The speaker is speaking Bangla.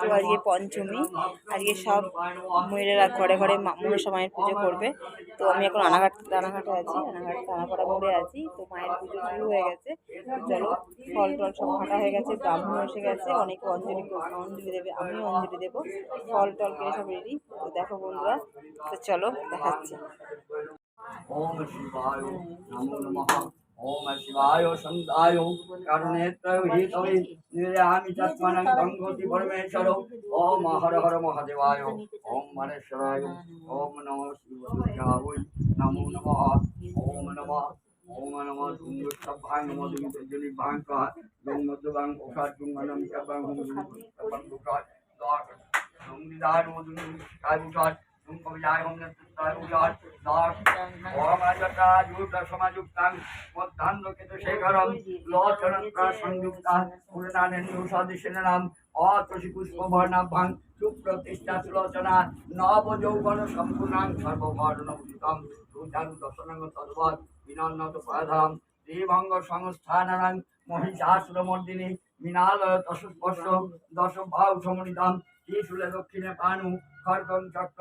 তো আজকে পঞ্চমী। আজকে সব মহিলারা ঘরে ঘরে মনসা মায়ের পুজো করবে। তো আমি এখন রানাঘাট রানাঘাটে আছি, রানাঘাট রানাপাড়া মোড়ে আছি। তো মায়ের পুজো শুরু হয়ে গেছে। চলো, ফল টল সব কাটা হয়ে গেছে, ব্রাহ্মণ এসে গেছে, অনেকে অঞ্জলি অঞ্জলি দেবে, আমিও অঞ্জলি দেবো। ফল টল কেটে সব রেডি তো দেখো বন্ধুরা, তো চলো, দেখাচ্ছি। ওম শিবায় নমো নমঃ। ओम शिवाय संदाय करुणेत्री तत्मन गंगोति परमेश्वर। ओम हर हर महादेवाय, ओम महेश्वराय, ओम नमो शिवाय, नमो नम, ओम नम ओम नम। सभांग मधुजनी भाँग का जुंग मधुभांग ओखा जुंग अनम सभांग हुम जुंग सभांग ओखा दार जुंग दार मधुजनी काय उठा কবিজায় হোম নেতৃত্বায় বুকার দশ ওমাজটা যুক্ত সমাযুক্তাং মধ্যাহ্নকেত শেখরম লোচন সংযুক্তা পূর্ণানেন্দু সদৃশেন নাম অতসি পুষ্প বর্ণাভাং সুপ্রতিষ্ঠা সুলোচনা নব যৌবন সম্পূর্ণাং উদিতম সুজান দর্শনাঙ্গ তদ্বৎ বিনন্নত পয়ধাম শ্রীভঙ্গ সংস্থানাং মহিষাসুরমর্দিনী মৃণালয় দশ স্পর্শ দশ ভাব সমনিতম ত্রিশূলে দক্ষিণে পানু খড়গং চক্রম